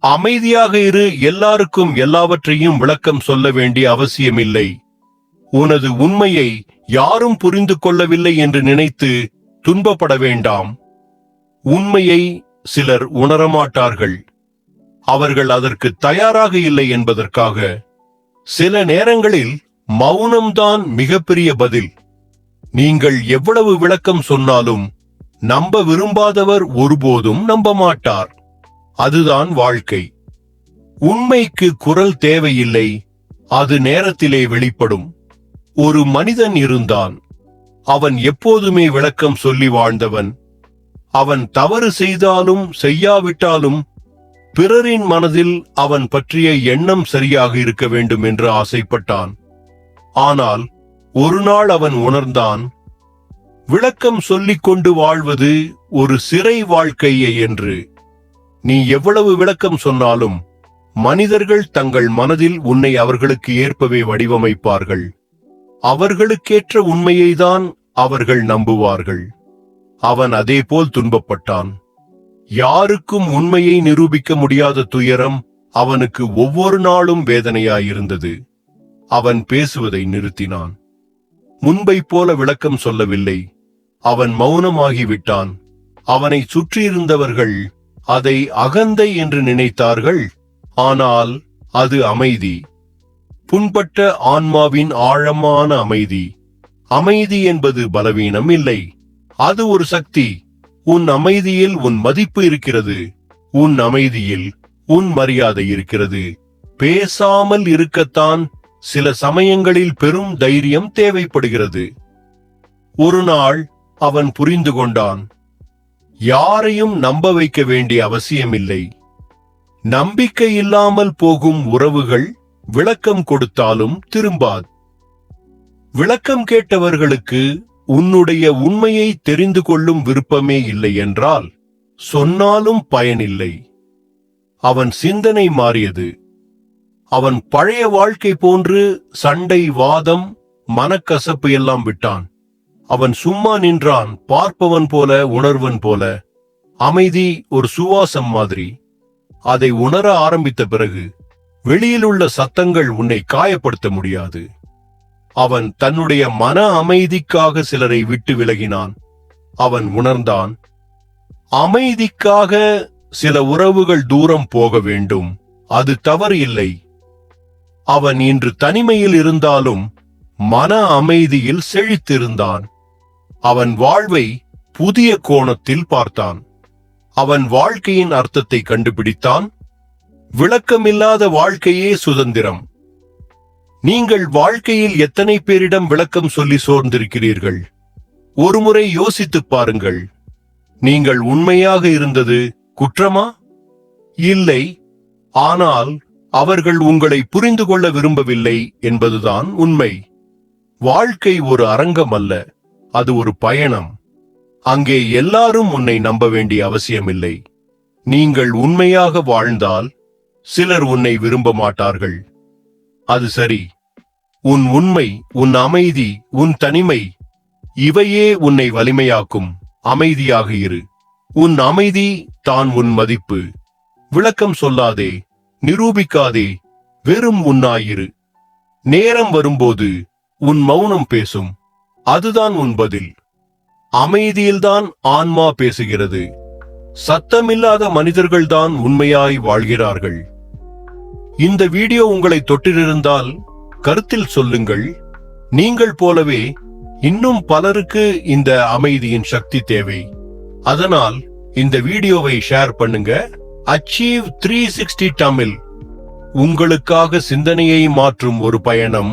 அமைதியாக இரு எல்லாருக்கும் எல்லாவற்றையும் விளக்கம் சொல்ல வேண்டிய அவசியமில்லை. உனது உண்மையை யாரும் புரிந்து கொள்ளவில்லை என்று நினைத்து துன்பப்பட வேண்டாம். உண்மையை சிலர் உணரமாட்டார்கள் அவர்கள் அதற்கு தயாராக இல்லை என்பதற்காக சில நேரங்களில் மௌனம்தான் மிகப்பெரிய பதில். நீங்கள் எவ்வளவு விளக்கம் சொன்னாலும் நம்ப விரும்பாதவர் ஒருபோதும் நம்ப மாட்டார். அதுதான் வாழ்க்கை. உண்மைக்கு குரல் தேவையில்லை அது நேரத்திலே வெளிப்படும். ஒரு மனிதன் இருந்தான். அவன் எப்போதுமே விளக்கம் சொல்லி வாழ்ந்தவன். அவன் தவறு செய்தாலும் செய்யாவிட்டாலும் பிறரின் மனதில் அவன் பற்றிய எண்ணம் சரியாக இருக்க வேண்டும் என்று ஆசைப்பட்டான். ஆனால் ஒரு நாள் அவன் உணர்ந்தான் விளக்கம் சொல்லிக் கொண்டு வாழ்வது ஒரு சிறை வாழ்க்கையே என்று. நீ எவ்வளவு விளக்கம் சொன்னாலும் மனிதர்கள் தங்கள் மனதில் உன்னை அவர்களுக்கு ஏற்பவே வடிவமைப்பார்கள். அவர்களுக்கேற்ற உண்மையைதான் அவர்கள் நம்புவார்கள். அவன் அதேபோல் துன்பப்பட்டான். யாருக்கும் உண்மையை நிரூபிக்க முடியாத துயரம் அவனுக்கு ஒவ்வொரு நாளும் வேதனையாயிருந்தது. அவன் பேசுவதை நிறுத்தினான். முன்பைப் போல விளக்கம் சொல்லவில்லை. அவன் மௌனமாகிவிட்டான். அவனை சுற்றியிருந்தவர்கள் அதை அகந்தை என்று நினைத்தார்கள். ஆனால் அது அமைதி. புண்பட்ட ஆன்மாவின் ஆழமான அமைதி. அமைதி என்பது பலவீனம் இல்லை. அது ஒரு சக்தி. உன் அமைதியில் உன் மதிப்பு இருக்கிறது. உன் அமைதியில் உன் மரியாதை இருக்கிறது. பேசாமல் இருக்கத்தான் சில சமயங்களில் பெரும் தைரியம் தேவைப்படுகிறது. ஒரு நாள் அவன் புரிந்து கொண்டான். யாரையும் நம்ப வைக்க வேண்டிய அவசியமில்லை. நம்பிக்கை இல்லாமல் போகும் உறவுகள் விளக்கம் கொடுத்தாலும் திரும்பாது. விளக்கம் கேட்டவர்களுக்கு உன்னுடைய உண்மையை தெரிந்து கொள்ளும் விருப்பமே இல்லை என்றால் சொன்னாலும் பயனில்லை. அவன் சிந்தனை மாறியது. அவன் பழைய வாழ்க்கை போன்று சண்டை வாதம் மனக்கசப்பு எல்லாம் விட்டான். அவன் சும்மா நின்றான் பார்ப்பவன் போல உணர்வன் போல. அமைதி ஒரு சுவாசம் மாதிரி. அதை உணர ஆரம்பித்த பிறகு வெளியில் உள்ள சத்தங்கள் உன்னை காயப்படுத்த முடியாது. அவன் தன்னுடைய மன அமைதிக்காக சிலரை விட்டு விலகினான். அவன் உணர்ந்தான் அமைதிக்காக சில உறவுகள் தூரம் போக வேண்டும். அது தவறு இல்லை அவன் இன்று தனிமையில் இருந்தாலும் மன அமைதியில் செழித்திருந்தான். அவன் வாழ்வை புதிய கோணத்தில் பார்த்தான். அவன் வாழ்க்கையின் அர்த்தத்தை கண்டுபிடித்தான். விளக்கமில்லாத வாழ்க்கையே சுதந்திரம். நீங்கள் வாழ்க்கையில் எத்தனை பேரிடம் விளக்கம் சொல்லி சோர்ந்திருக்கிறீர்கள்? ஒருமுறை யோசித்துப் பாருங்கள். நீங்கள் உண்மையாக இருந்தது குற்றமா? இல்லை. ஆனால் அவர்கள் உங்களை புரிந்து கொள்ள விரும்பவில்லை என்பதுதான் உண்மை. வாழ்க்கை ஒரு அரங்கம் அல்ல அது ஒரு பயணம். அங்கே எல்லாரும் உன்னை நம்ப வேண்டிய அவசியமில்லை. நீங்கள் உண்மையாக வாழ்ந்தால் சிலர் உன்னை விரும்ப மாட்டார்கள். அது சரி. உன் உண்மை உன் அமைதி உன் தனிமை இவையே உன்னை வலிமையாக்கும். அமைதியாக இரு. உன் அமைதி தான் உன் மதிப்பு. விளக்கம் சொல்லாதே நிரூபிக்காதே வெறும் உன்னாயிரு நேரம் வரும்போது உன் மௌனம் பேசும். அதுதான் உன் பதில். அமைதியில்தான் ஆன்மா பேசுகிறது. சத்தமில்லாத மனிதர்கள்தான் உண்மையாய் வாழ்கிறார்கள். இந்த வீடியோ உங்களை தொட்டிருந்தால் கருத்தில் சொல்லுங்கள். நீங்கள் போலவே இன்னும் பலருக்கு இந்த அமைதியின் சக்தி தேவை. அதனால் இந்த வீடியோவை ஷேர் பண்ணுங்க. அச்சீவ் த்ரீ சிக்ஸ்டி தமிழ் உங்களுக்காக சிந்தனையை மாற்றும் ஒரு பயணம்